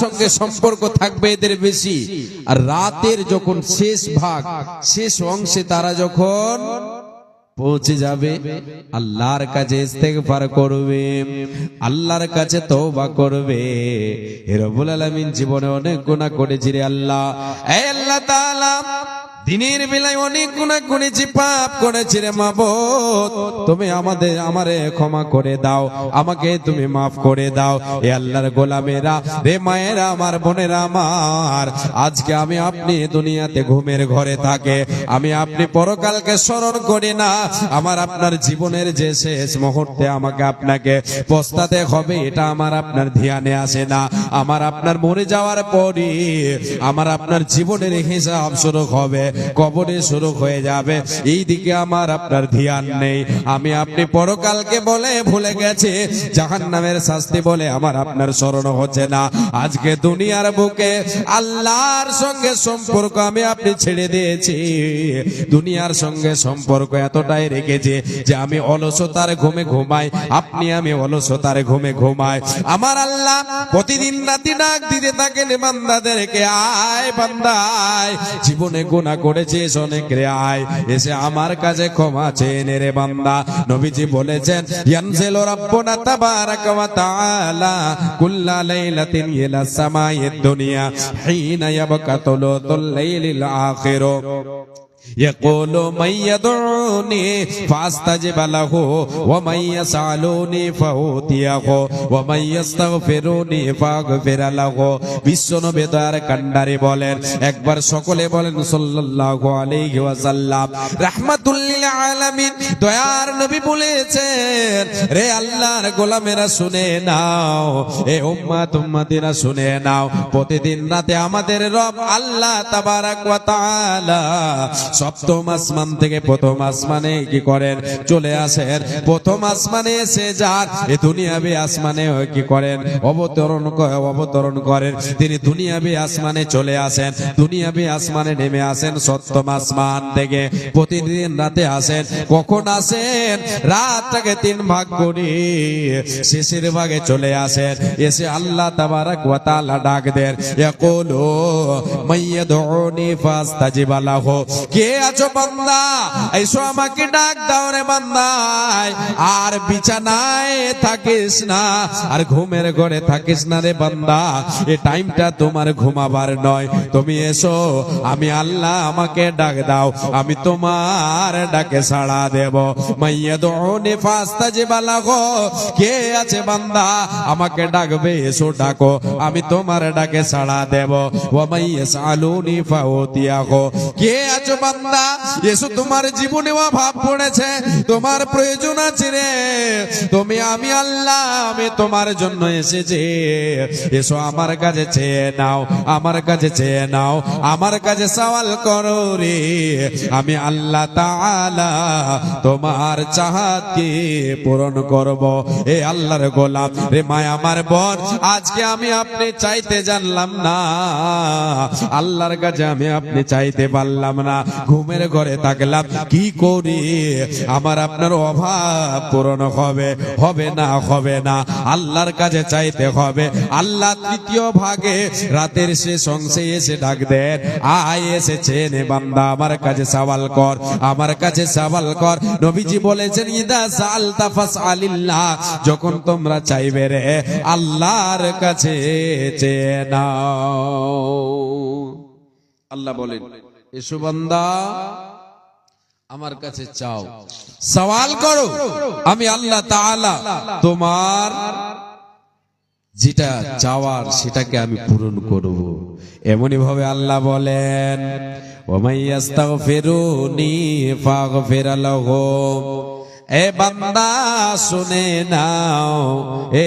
সঙ্গে সম্পর্ক থাকবে এদের বেশি। আর রাতের যখন শেষ ভাগ, শেষ অংশে তারা যখন পৌঁছে যাবে, আল্লাহর কাছে ইস্তেগফার করবে, আল্লাহর কাছে তওবা করবে। এ রব্বুল আলামিন জীবনে অনেক গুনাহ করেছি রে আল্লাহ। এই আল্লাহ তাআলা দিনের বেলায় অনেক গুনাহ করেছি, পাপ করেছি রে মাবুদ। তুমি আমাদের, আমারে ক্ষমা করে দাও, আমাকে তুমি মাফ করে দাও। এ আল্লাহর গোলামেরা, রে মায়েরা, আমার বোনেরা আমার, আজকে আমি আপনি দুনিয়াতে ঘুমের ঘরে থাকে। আমি আপনি পরকালকে স্মরণ করি না। আমার আপনার জীবনের যে শেষ মুহূর্তে আমাকে আপনাকে পস্তাতে হবে, এটা আমার আপনার ধ্যানে আসে না। আমার আপনার মরে যাওয়ার পরই আমার আপনার জীবনের হিসাব শুরু হবে। কবরে শুরু হয়ে যাবে। এই দিকে আমার আপনার ধ্যান নেই। আমি আপনি পরকালকে বলে ভুলে গেছি। জাহান নামের শাস্তি বলে আমার আপনার স্মরণ হচ্ছে না। আজকে দুনিয়ার বুকে আল্লাহর সঙ্গে সম্পর্ক আমি আপনি ছেড়ে দিয়েছি। দুনিয়ার সঙ্গে সম্পর্ক এতটাই রেখেছে যে আমি অলসতার ঘুমে ঘুমাই। আপনি আমি অলসতার ঘুমে ঘুমাই। আমার আল্লাহ প্রতিদিন রাতি ডাক দিতে থাকেন বান্দাদেরকে, আয় বান্দায়, জীবনে গুনাহ করেছিস অনেক রে আয় এসে আমার কাছে ক্ষমা চেয়ে নে রে বান্দা। নবীজি বলেছেন, ইয়ানজিলু রাব্বুনা তাবারাকা ওয়া তাআলা কুল্লা লাইলাতিন يقول من يدعوني فاستجب له ومن يسألوني فأوتيه ومن يستغفروني فاغفر له বিশ্বনবী দয়ার কান্ডারি বলেন একবার সকলে বলেন সাল্লাল্লাহু আলাইহি ওয়াসাল্লাম রাহমাতুল লিল আলামিন দয়ার নবী বলেছেন রে আল্লাহর গোলামেরা শুনে নাও এ উম্মাত উম্মতিরা শুনে নাও প্রতিদিন রাতে আমাদের রব আল্লাহ তাবারাক ওয়া তাআলা সপ্তম আসমান থেকে প্রথম আসমানে কি করেন? চলে আসেন। প্রথম আসমানে এসে যান। এ দুনিয়াবি আসমানে কি করেন? অবতরণ অবতরণ করেন। তিনি দুনিয়াবি আসমানে চলে আসেন। দুনিয়াবি আসমানে নেমে আসেন সপ্তম আসমান থেকে। প্রতিদিন রাতে আসেন। কখন আসেন? রাতটাকে তিন ভাগ করি শেষের ভাগে চলে আসেন। এসে আল্লাহ তাবারাক ওয়া ডাক দেন। ইয়াকুলু, মাইয়াদউনি ফাস্তাজিব লাহু কে আছো বান্দা? এসো আমাকে ডাক দাও রে বান্দা আর বিছানায় থাকিস না, আর ঘুমের ঘরে থাকিস না রে বান্দা। এ টাইমটা তোমার ঘুমাবার নয়। তুমি এসো, আমি আল্লাহ আমাকে ডাক দাও। আমি তোমার ডাকে সাড়া দেব। মাইয়া দোনে ফাস্তা যে বালাগো কে আছে বান্দা? আমাকে ডাকবে, এসো ডাকো। আমি তোমার ডাকে সাড়া দেব। ও মাইয়া সালুনি ফাওতিয়াগো কে আছো বান্দা? এসো তোমার জীবনে অভাব পড়েছে, তোমার প্রয়োজন আছে রে। তুমি আমি আল্লাহ, আমি তোমার জন্য এসেছি। এসো আমার কাছে চেয়ে নাও, আমার কাছে চেয়ে নাও, আমার কাছে সওয়াল করো রে। আমি আল্লাহ তাআলা তোমার চাহাতকে পূরণ করব। এ আল্লাহর গোলাম, রে মায় আমার বোন আজকে আমি আপনি চাইতে জানলাম না। আল্লাহর কাছে আমি আপনি চাইতে পারলাম না। ঘুমের ঘরে থাকলাম, কি করি? আমার আপনার অভাব পূরণ হবে হবে না হবে না। আল্লাহর কাছে চাইতে হবে। আল্লাহ তৃতীয় ভাগে রাতের শেষ অংশে এসে ডাক দেন, আয় এসেছে বান্দা, আমার কাছে সওয়াল কর, আমার কাছে সওয়াল কর। নবীজি বলেছেন, ইদা সালতা ফাসআলিল্লাহ। যখন তোমরা চাইবে রে, আল্লাহর কাছে চেয়ে নাও। আল্লাহ বলেন এসো বান্দা, আমার কাছে চাও। সওয়াল করো, আমি আল্লাহ তাআলা তোমার যেটা চাওয়ার সেটাকে আমি পূরণ করব। এমনই ভাবে আল্লাহ বলেন এ বান্দা, শুনে নাও, এ